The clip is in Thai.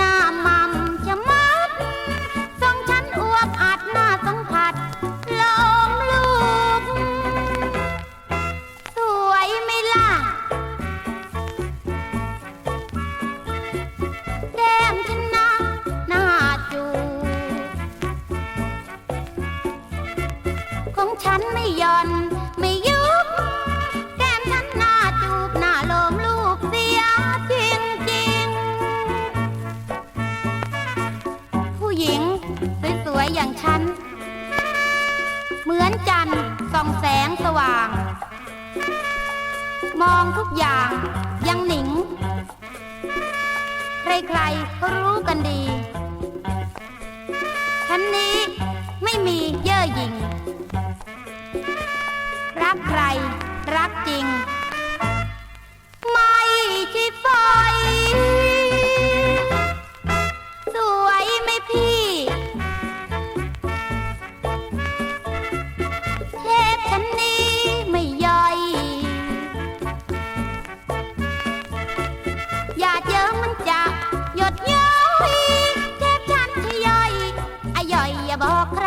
น้ามัมจะมัดทรงฉันอวบอัดหน้าสัมผัสลงลูก สวยไหมล่ะ แก้มฉันนะหน้าจูบของฉันไม่หย่อน หญิง สวยๆ อย่างฉัน เหมือนจันทร์ส่องแสงสว่าง มองทุกอย่างยังหนิง ใครๆก็รู้กันดี ฉันนี้ไม่มีเย่อหยิ่ง รักใครรักจริง صداقة